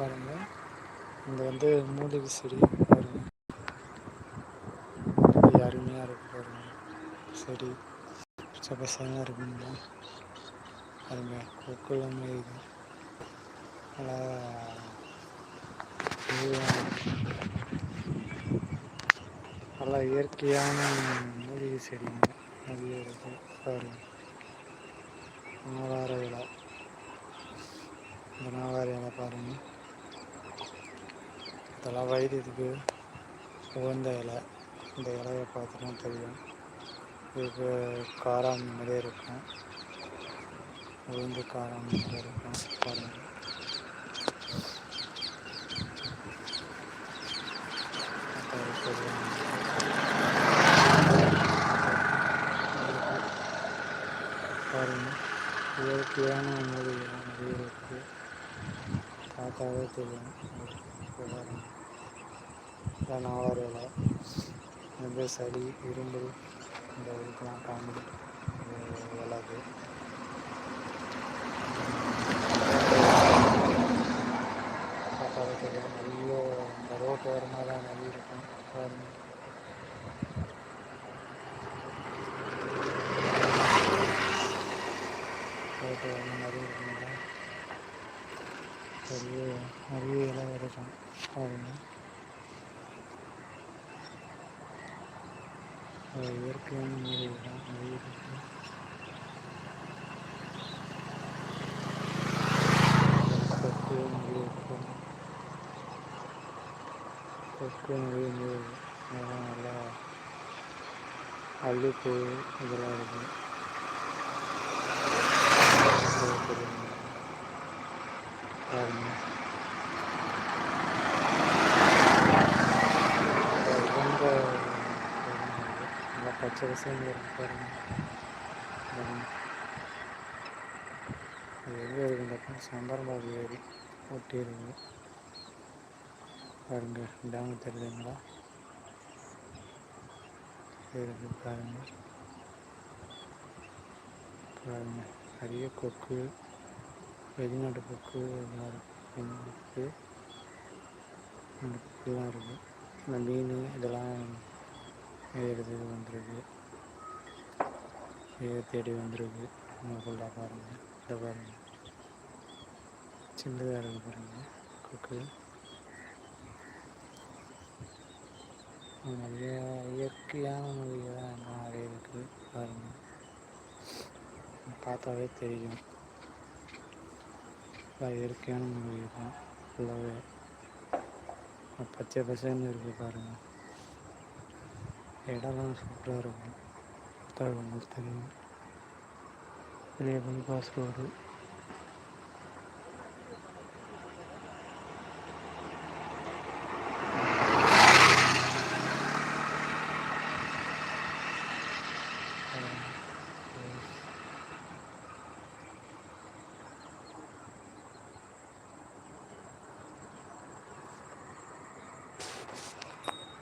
பாருங்கள் இங்கே வந்து மூலிகை செடி பாருங்கள் அருமையாக இருக்கு பாருங்கள் செடி சபசமாக பசங்க இருக்குங்களா பாருங்க கொக்குலாம் மேயுது நல்லா நல்லா இயற்கையான மூலிகை செடிங்க நிறைய இருக்கும் பாருங்க. நாவார இலை. இந்த நாவார இலை பாருங்க. இதெல்லாம் வைத்தியத்துக்கு உகந்த இலை. இந்த இலையை பார்த்தோன்னா தெரியும். இதுக்கு காராம் நிறைய இருக்கும். உளுந்து காரம் நிறைய இருக்கும். பாருங்கள் பாருங்க இயற்கையான மூலிகைலாம் நிறைய இருக்குது பார்த்தாவே தெரியும் இப்போ பாருங்க தான் நாவார் இலை இந்த சளி இரும்பு இந்த இதுக்கெல்லாம் காமன் இலை நிறைய இந்த ரோட்டு தான் நிறைய இருக்கும். ரோட்டு நிறைய இருக்குங்க பெரிய நிறைய இலை இருக்கும் பாருங்கள் அது இயற்கையான மூலிகை தான் நிறைய இருக்கு கொக்கு நிறைய இருக்கு கொக்கு நிறைய நிறைய அதெல்லாம் நல்லா அல்லிப்பூ இதெல்லாம் இருக்கு நிறைய தெரியும் பாருங்க ரொம்ப நல்லா பச்சை பசங்க இருக்கு பாருங்க அது எங்கே இருக்கு இந்த ஏரி ஒட்டி இருக்கு பாருங்க டேம் தெரியுதுங்களா இருக்கு பாருங்க பாருங்க நிறைய கொக்கு வெளிநாட்டு கொக்கு இதெல்லாம் இருக்கு கொக்குலாம் இந்த மீன் இதெல்லாம் எடுத்து வந்திருக்கு இதை தேடி வந்திருக்கு ஃபுல்லாக பாருங்கள் இதை பாருங்கள் சின்னதாக இருக்குது பாருங்கள் கொக்கு. நிறைய இயற்கையான மூலிகை தான் எல்லாம் நிறைய இருக்குது பாருங்கள் பார்த்தாவே தெரியும். இயற்கையான மூலிகை தான். ஃபுல்லாகவே பச்சை பசன்னு இருக்குது பாருங்கள் இடம்லாம் சூப்பராக இருக்கும் பார்த்தா உங்களுக்கு தெரியும் வெளியே பைபாஸ் ரோடு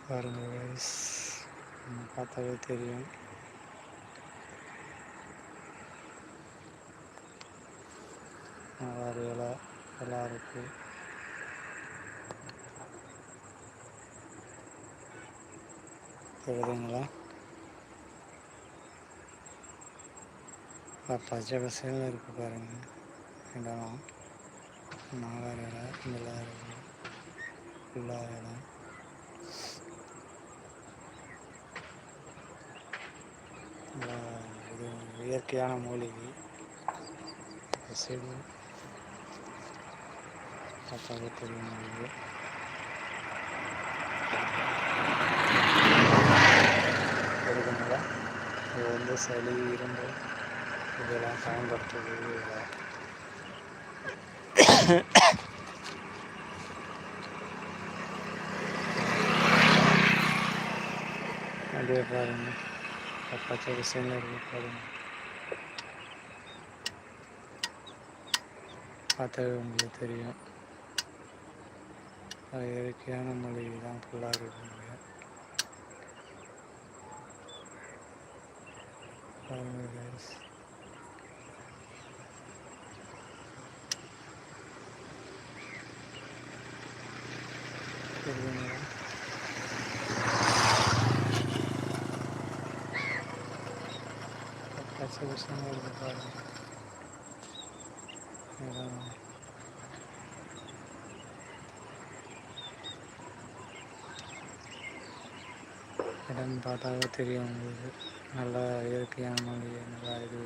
பாருங்கள் guys. பார்த்தாவே தெரியும். நல்லா இலை நல்லா இருக்கு. தெரியுதுங்களா? பச்சை பசங்க இருக்கு பாருங்க. இடம் நாலாறு இலை நல்லா இருக்கு. ஃபுல்லாக இடம் இது இயற்கையான மூலிகை. செடி. பார்த்தாவே தெரியும் உங்களுக்கு. இருக்குங்களா இது வந்து சளி இரும்பு இதெல்லாம் பயன்படுத்துறது இதை அப்படியே பாருங்க. பச்சை பசங்க இருக்கு பாருங்க. பார்த்தாவே உங்களுக்கு தெரியும். அது இயற்கையான மொழிகை தான் ஃபுல்லாக இருக்குங்க பாருங்க guys. தெரியுதுங்களா பச்சை பசங்க இருக்கு பாருங்க இடம் பார்த்தாவே தெரியும் உங்களுக்கு நல்லா இயற்கையான மொழி நல்லா இது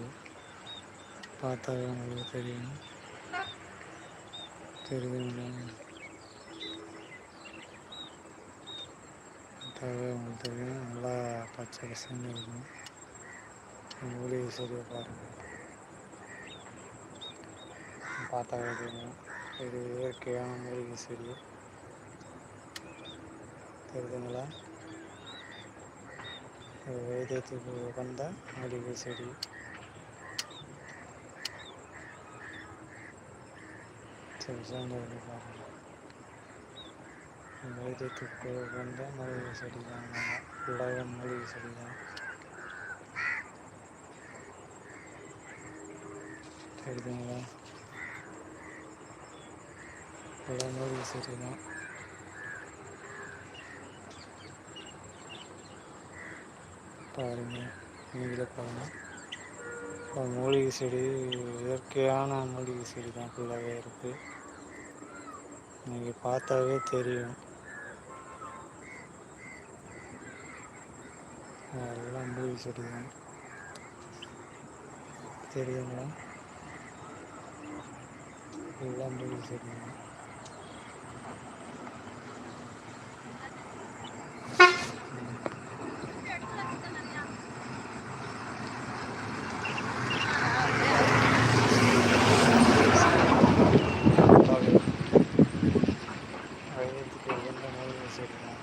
பார்த்தாவே உங்களுக்கு தெரியும் தெரியும் பார்த்தாவே உங்களுக்கு தெரியும் நல்லா பச்சை பசங்க இருக்கும் மூலிகை செடியை பாருங்கள் பார்த்தா தெரியும் இது இயற்கையான மூலிகை செடி தெரியுதுங்களா? வைத்தியத்துக்கு உகந்த மூலிகை செடி சரி சேர்ந்து பாருங்கள் வைத்தியத்துக்கு உகந்த மூலிகை செடி தான் ஃபுல்லாக மூலிகை செடி தான் தெரியுதுங்களா ஃபுல்லாக மூலிகை செடி தான் பாருங்கள் நீங்களே பாருங்கள் மூலிகை செடி இயற்கையான மூலிகை செடி தான் ஃபுல்லாகவே இருக்குது நீங்கள் பார்த்தாவே தெரியும். எல்லாம் மூலிகை செடி தான். தெரியுங்களா? எல்லாம் மூலிகை செடி தான் வயதுக்கு உகந்த மூலிகை செடி தான்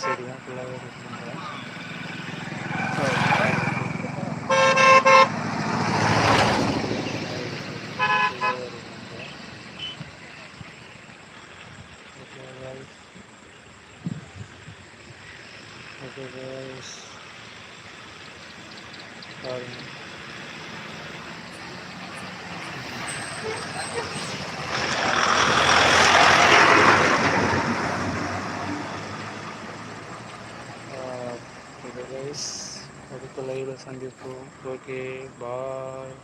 தான் மூலிகை செடி தான் ஃபுல்லாகவே இருக்குங்க ஓகே guys. பாருங்க ஓகே கைஸ் அடுத்த லைவில் சந்திப்போம். Okay bye